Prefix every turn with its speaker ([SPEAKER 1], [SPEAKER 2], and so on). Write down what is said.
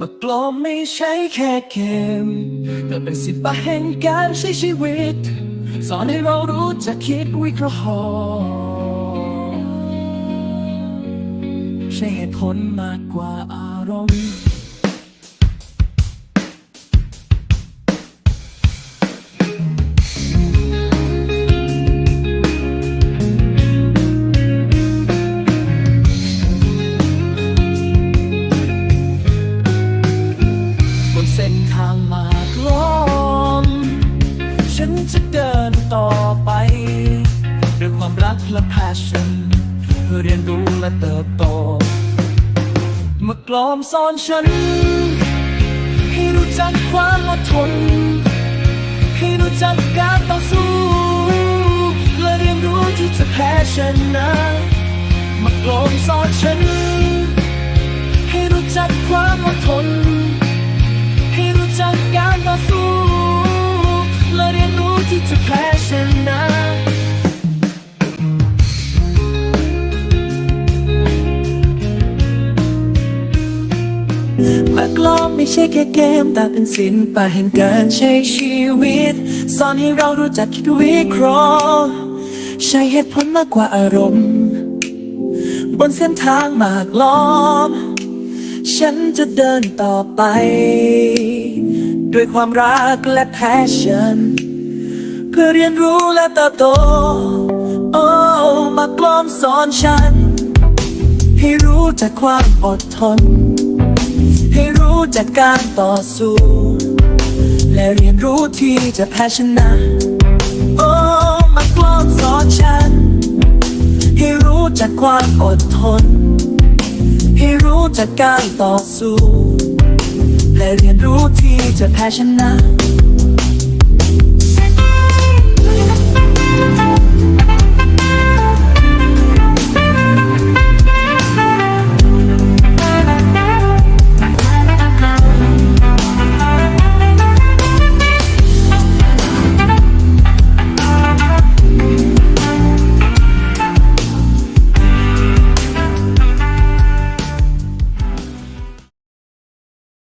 [SPEAKER 1] มากลอมไม่ใช่แค่เกมแต่เป็นศิลปะแห่งการใช้ชีวิต สอนให้เรารู้จักคิดวิเคราะห์ใช้เหตุผลมากกว่าอารมณ์างมากล้อม ฉันจะเดินต่อไป ด้วยความรักและ passion เพื่อเรียนรู้และเติบโตเมื่อกลอมสอนฉัน ให้รู้จักความอดทน ให้รู้จักการต่อสู้ และเรียนรู้ที่จะแพ้ชนะมากลอมสอนฉัน ให้รู้จักความอดทน ที่จะแพ้ชนะมากล้อมไม่ใช่แค่เกม แต่เป็นศิลปะแห่งการใช้ชีวิต สอนให้เรารู้จักคิดวิเคราะห์ ใช้เหตุผลมากกว่าอารมณ์ บนเส้นทางมากล้อม ฉันจะเดินต่อไป ด้วยความรักและแพชชั่น เพื่อเรียนรู้และเติบโต โอ้ มากล้อมสอนฉัน ให้รู้จักความอดทน ให้รู้จักการต่อสู้ และเรียนรู้ที่จะแพ้ชนะ โอ้ มากล้อมสอนฉัน ให้รู้จักความอดทน ให้รู้จักการต่อสู้ และเรียนรู้ที่จะแพ้ชนะ